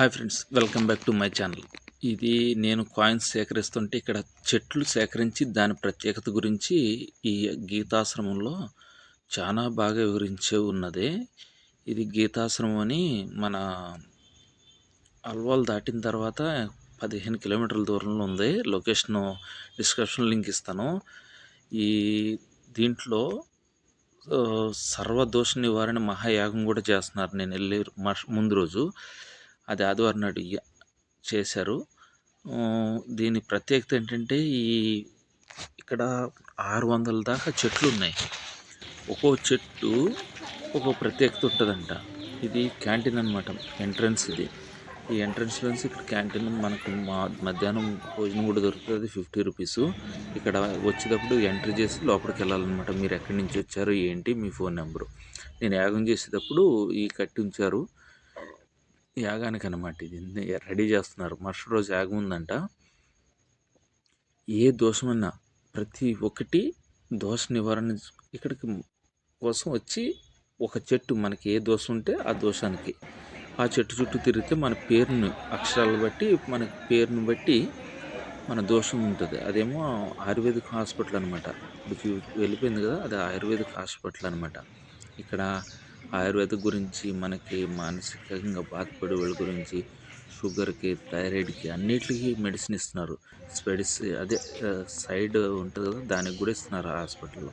Hi friends welcome back to my channel. ఇది నేను coins సేకరిస్తుంటే ఇక్కడ చెట్లు సేకరించి దాని ప్రత్యేకత గురించి ఈ గీతాశ్రమంలో చాలా బాగా వివరించే ఉన్నది. ఇది గీతాశ్రమం అని మన అల్వాల్ దాటిన తర్వాత పదిహేను కిలోమీటర్ల దూరంలో ఉంది. లొకేషన్ డిస్క్రిప్షన్ లింక్ ఇస్తాను. ఈ దీంట్లో సర్వదోష నివారణ మహాయాగం కూడా చేస్తున్నారు. నేను వెళ్ళి ముందు రోజు. అది ఆదివారం నాడు చేశారు. దీని ప్రత్యేకత ఏంటంటే ఈ ఇక్కడ ఆరు వందల దాకా చెట్లు ఉన్నాయి ఒక్కో చెట్టు ఒక్కో ప్రత్యేకత ఉంటుందంట. ఇది క్యాంటీన్ అనమాట ఎంట్రన్స్ ఇది. ఈ ఎంట్రన్స్లోంచి ఇక్కడ క్యాంటీన్ మనకు మా మధ్యాహ్నం భోజనం కూడా దొరుకుతుంది. Fifty rupees. ఇక్కడ వచ్చేటప్పుడు ఎంట్రీ చేసి లోపలికి వెళ్ళాలన్నమాట. మీరు ఎక్కడి నుంచి వచ్చారు ఏంటి మీ ఫోన్ నెంబరు. నేను యాగం చేసేటప్పుడు ఈ కట్టి ఉంచారు. యాగానికి అనమాట ఇది రెడీ చేస్తున్నారు. మరుసటి రోజు యాగం ఉందంట. ఏ దోషమన్నా ప్రతి ఒక్కటి దోష నివారణ ఇక్కడికి కోసం వచ్చి ఒక చెట్టు మనకి ఏ దోషం ఉంటే ఆ దోషానికి. ఆ చెట్టు చుట్టూ తిరిగితే మన పేరును అక్షరాలు బట్టి మన పేరును బట్టి మన దోషం ఉంటుంది. అదేమో ఆయుర్వేదిక్ హాస్పిటల్ అనమాట. ఇప్పుడు వెళ్ళిపోయింది కదా అది ఆయుర్వేదిక్ హాస్పిటల్ అనమాట. ఇక్కడ ఆయుర్వేదం గురించి మనకి మానసికంగా బాధపడే వాళ్ళ గురించి షుగర్కి థైరాయిడ్కి అన్నిటికీ మెడిసిన్ ఇస్తున్నారు. స్పెడిస్ అదే సైడ్ ఉంటుంది కదా దానికి కూడా ఇస్తున్నారు ఆ హాస్పిటల్లో.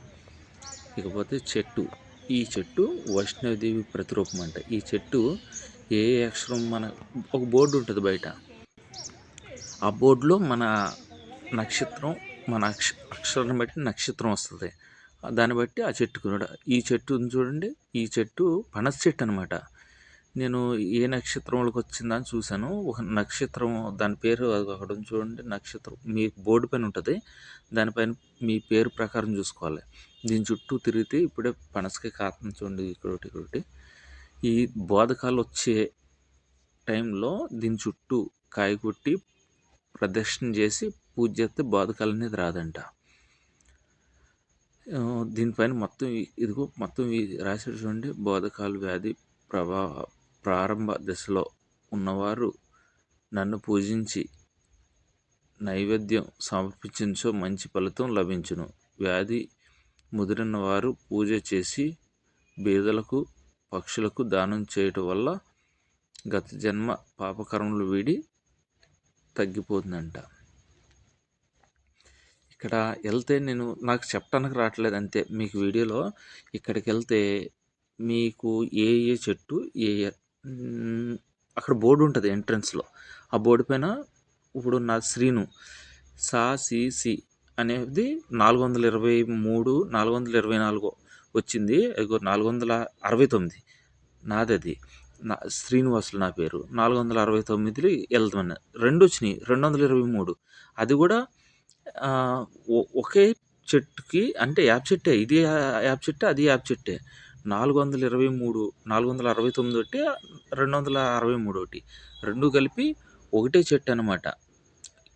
ఇకపోతే చెట్టు. ఈ చెట్టు వైష్ణవదేవి ప్రతిరూపం అంట. ఈ చెట్టు ఏ ఏ అక్షరం మన ఒక బోర్డు ఉంటుంది బయట. ఆ బోర్డులో మన నక్షత్రం మన అక్ష అక్షరం బట్టి నక్షత్రం వస్తుంది. దాన్ని బట్టి ఆ చెట్టు ఈ చెట్టు ఉంది చూడండి ఈ చెట్టు పనస చెట్టు అనమాట నేను ఏ నక్షత్రంలోకి వచ్చిందని చూశాను. ఒక నక్షత్రం దాని పేరు అది అక్కడ ఉంది చూడండి నక్షత్రం మీ బోర్డు పైన ఉంటుంది. దానిపైన మీ పేరు ప్రకారం చూసుకోవాలి. దీని చుట్టూ తిరిగితే ఇప్పుడే పనసకి కాతం చూడండి ఇక్కడ ఒకటి ఒకటి ఈ బోధకాలు వచ్చే టైంలో దీని చుట్టూ కాయ కొట్టి ప్రదక్షిణ చేసి పూజ చేస్తే బోధకాలు అనేది రాదంట. దీనిపైన మొత్తం ఇదిగో మొత్తం ఈ రాశాడు చూడండి. బోధకాలు వ్యాధి ప్రభా ప్రారంభ దశలో ఉన్నవారు నన్ను పూజించి నైవేద్యం సమర్పించో మంచి ఫలితం లభించును. వ్యాధి ముదిరిన వారు పూజ చేసి బీదలకు పక్షులకు దానం చేయటం వల్ల గత జన్మ పాపకర్మలు వీడి తగ్గిపోతుందంట. ఇక్కడ వెళ్తే నేను నాకు చెప్పడానికి రావట్లేదు అంతే. మీకు వీడియోలో ఇక్కడికి వెళ్తే మీకు ఏ ఏ చెట్టు ఏ అక్కడ బోర్డు ఉంటుంది ఎంట్రన్స్లో. ఆ బోర్డు పైన ఇప్పుడు నా శ్రీను సా సిసి అనేది నాలుగు వందల ఇరవై మూడు నాలుగు వందల ఇరవై నాలుగు వచ్చింది. నాలుగు వందల అరవై తొమ్మిది నాది అది నా శ్రీనివాసులు నా పేరు. నాలుగు వందల అరవై తొమ్మిదిలో వెళ్తామన్న రెండు వచ్చినాయి. రెండు వందల ఇరవై మూడు అది కూడా ఒకే చెట్టుకి అంటే యాప్ చెట్టే ఇది యాప్ చెట్టే అది యాప్ చెట్టే. నాలుగు వందల ఇరవై మూడు నాలుగు వందల అరవై తొమ్మిది ఒకటి రెండు వందల అరవై మూడు ఒకటి రెండు కలిపి ఒకటే చెట్టు అనమాట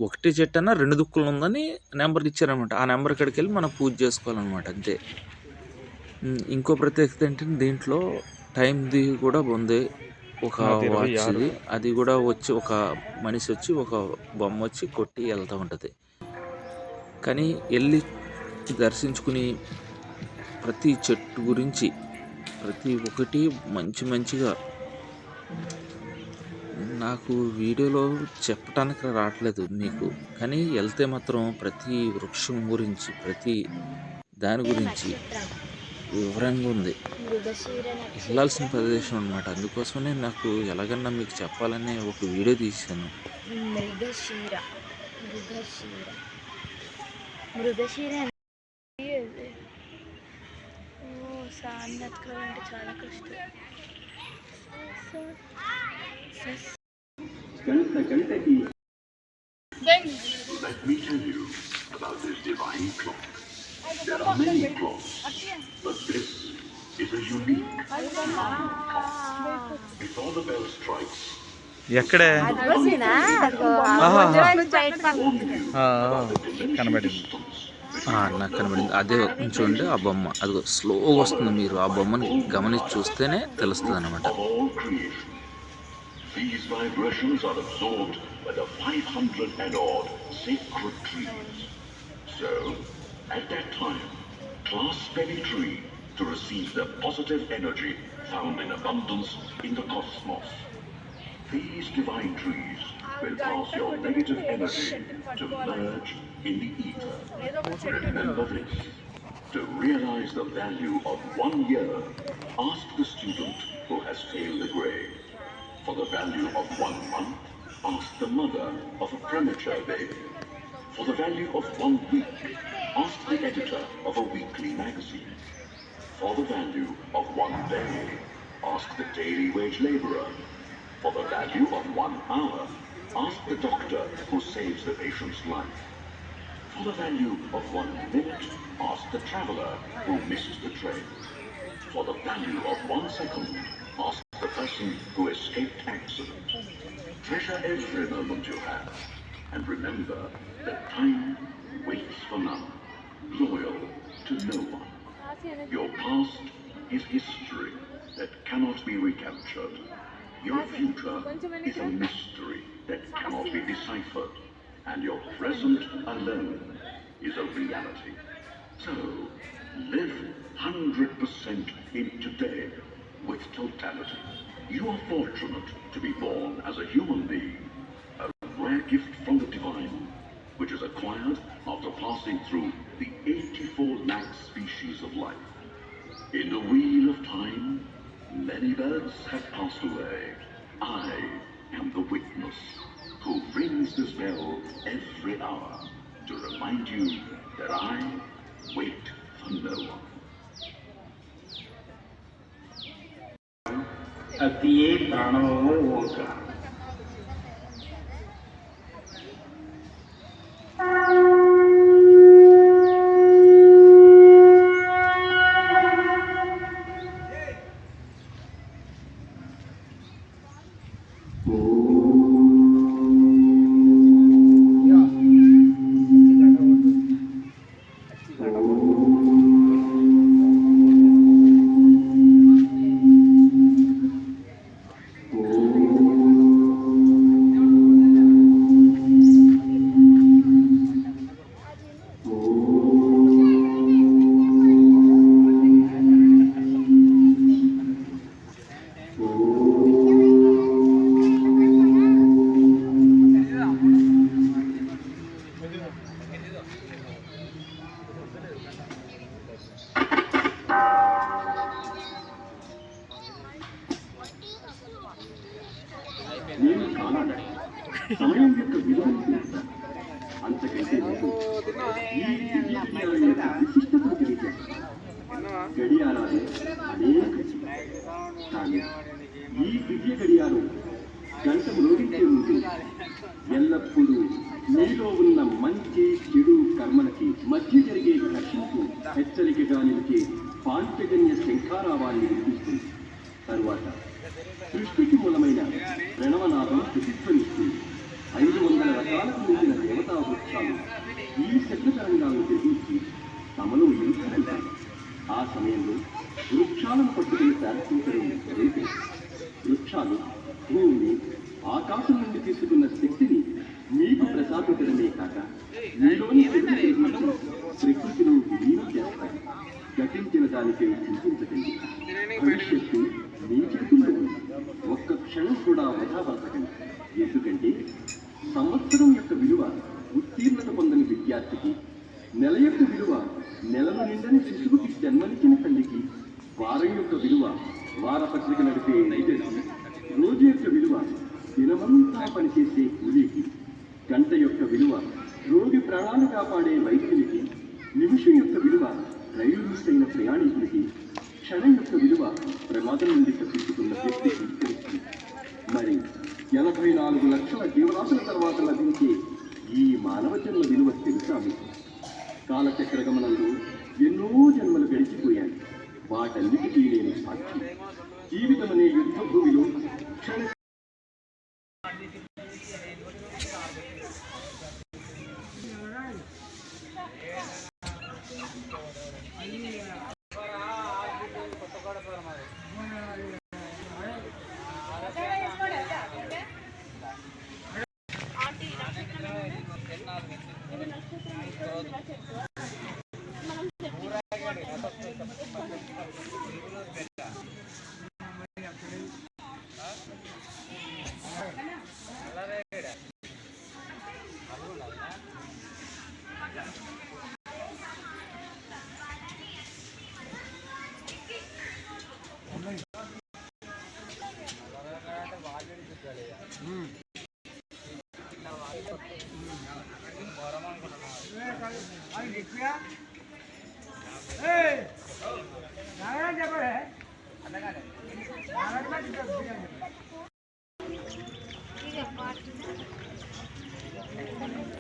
ఒకటే చెట్టు అన్న రెండు దుక్కులు ఉందని నెంబర్ ఇచ్చారనమాట. ఆ నెంబర్ ఇక్కడికి వెళ్ళి మనం పూజ చేసుకోవాలన్నమాట అంతే. ఇంకో ప్రత్యేకత ఏంటంటే దీంట్లో టైంది కూడా ఉంది. ఒక వాచ్ అది కూడా వచ్చి ఒక మనిషి వచ్చి ఒక బొమ్మ వచ్చి కొట్టి వెళ్తూ ఉంటుంది. కానీ వెళ్ళి దర్శించుకుని ప్రతి చెట్టు గురించి ప్రతి ఒక్కటి మంచి మంచిగా. నాకు వీడియోలో చెప్పటానికి రావట్లేదు మీకు కానీ వెళ్తే మాత్రం ప్రతి వృక్షం గురించి ప్రతి దాని గురించి వివరంగా ఉంది. వెళ్ళాల్సిన ప్రదేశం అనమాట అందుకోసమే నాకు ఎలాగన్నా మీకు చెప్పాలనే ఒక వీడియో తీశాను. మృగశీర. మృగశీర. మృగశీర అంటే ఓ సాన్ని ఎత్తుకోవాలంటే చాలా కష్టం Let me tell you about this divine clock. There are many clocks, but this is a unique. Before the bell strikes, ఎక్కడే? కనబడింది. అన్న కనబడింది. అదే చూడండి ఆ బొమ్మ. అది స్లో వస్తుంది మీరు. ఆ బొమ్మని గమనించి చూస్తేనే తెలుస్తుంది అనమాట. These divine trees will cause your negative energy to merge in the ether. Remember this. To realize the value of one year, ask the student who has failed the grade. For the value of one month, ask the mother of a premature baby. For the value of one week, ask the editor of a weekly magazine. For the value of one day, ask the daily wage laborer for the value of one hour, ask the doctor who saves the patient's life. For the value of one minute, ask the traveler who misses the train. For the value of one second, ask the person who escaped accident. Treasure every moment you have, and remember that time waits for none, loyal to no one. Your past is history that cannot be recaptured. Your future is a mystery that cannot be deciphered. And your present alone is a reality. So, live 100% in today with totality. You are fortunate to be born as a human being, a rare gift from the divine, which is acquired after passing through the 84 lakh species of life. In the wheel of time, many birds have passed away. I am the witness who rings this bell every hour to remind you that I wait for no one. ಅತಿಯೇ ಪ್ರಾಣವೋ అంతకంటే గడియారాలు అనేక కానీ ఈ దివ్య గడియారం గంట మ్రోగించే ముందు ఎల్లప్పుడూ మీలో ఉన్న మంచి చెడు కర్మలకి మధ్య జరిగే ఘర్షణకు హెచ్చరికగా నిలిచే పాంచజన్య శంఖారావాన్ని వినిపిస్తుంది తరువాత సృష్టికి మూలమైన ప్రణవనాథం ప్రతిధ్వనిస్తుంది. ఐదు వందల రకాలకు మించిన దేవతా వృక్షాలు ఈ శబ్ద తరంగాలను గ్రహించి తమలో ఎదుగుతుంటాయి ఆ సమయంలో వృక్షాలను పట్టుకుని ప్రార్థించడం రేపు వృక్షాలు భూమిని ఆకాశం నుండి తీసుకున్న శక్తిని మీకు ప్రసాదించడమే కాక మీలోని ప్రకృతిలో విలీనం చేస్తాయి. గతించిన దానికే చింతించకండి. భవిష్యత్తు మీ చేతుల్లో ఒక్క క్షణం కూడా వృధాపరచకండి ఎందుకంటే సంవత్సరం యొక్క విలువ ఉత్తీర్ణత పొందని విద్యార్థికి నెల యొక్క విలువ నెలలు నిండని శిశువుకి జన్మనిచ్చిన తల్లికి వారం యొక్క విలువ వారపత్రిక నడిపే నైజర్కి రోజు యొక్క విలువ దినమంతా పనిచేసే కూలీకి గంట యొక్క విలువ రోగి ప్రాణాలు కాపాడే వైద్యునికి నిమిషం యొక్క విలువ రైలు మిస్ అయిన ప్రయాణికునికి క్షణం యొక్క విలువ ప్రమాదం నుండి తప్పించుకున్న వ్యక్తికి మరి ఎనభై నాలుగు లక్షల జీవరాశుల తర్వాత లభించే ఈ మానవ జన్మ విలువ తెలుసా మీకు? కాలచక్ర గమనంలో ఎన్నో జన్మలు గడిచిపోయాయి. వాటన్నిటికీ నేను సాక్షి. జీవితం అనే యుద్ధ భూమిలో క్షణ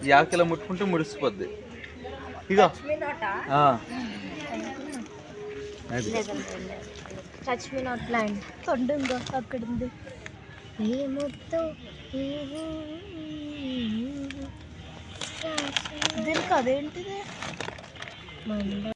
ఈ ఆకిలా ముట్టుకుంటే ముడిసిపోద్ది. అది టచ్ మీ నాట్ ల్యాండ్ తొండుందో అక్కడ ఉంది ఏమొద్దు? దీనికి అదేంటిది మండ